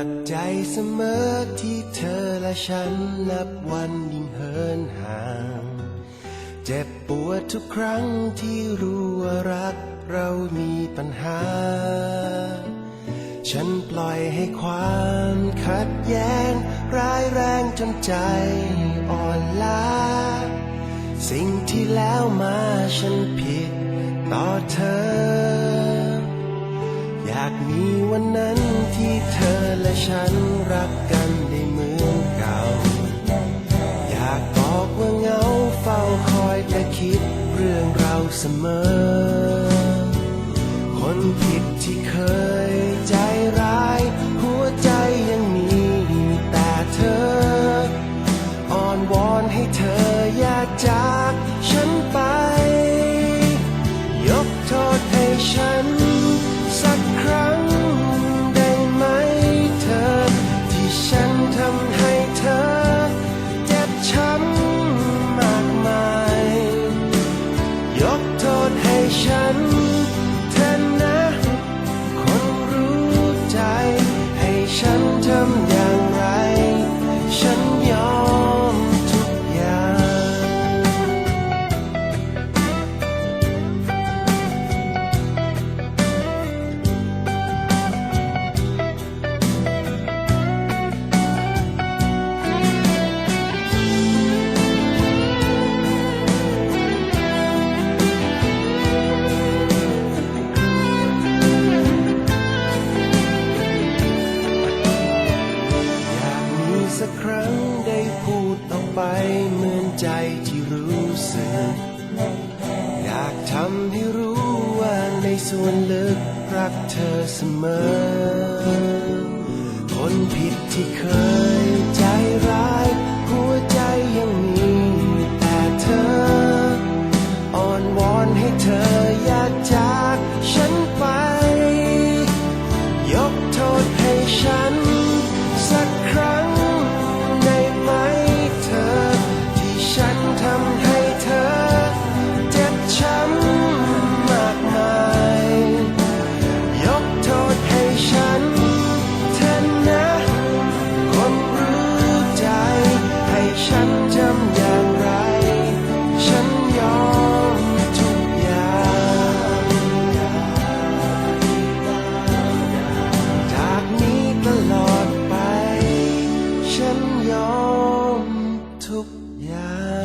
ักใจเสมอที่เธอและฉันนับวันยิ่งเหินห่าง เจ็บปวดทุกครั้งที่รู้ว่ารักเรามีปัญหา ฉันปล่อยให้ความขัดแย้งร้ายแรงจนใจอ่อนล้า สิ่งที่แล้วมาฉันผิดต่อเธอ อยากมีวันนั้น ว่าเงาเฝ้าคอยแต่คิดเรื่องเราเสมอ คนผิดที่เคยใจร้าย หัวใจยังมีแต่เธอ อ่อนวอนให้เธอ ครั้งได้พูดออกไปเหมือนใจที่รู้สึก อยากทำให้รู้ว่าในส่วนลึกรักเธอเสมอ คนผิดที่เคย ยอมทุกอย่าง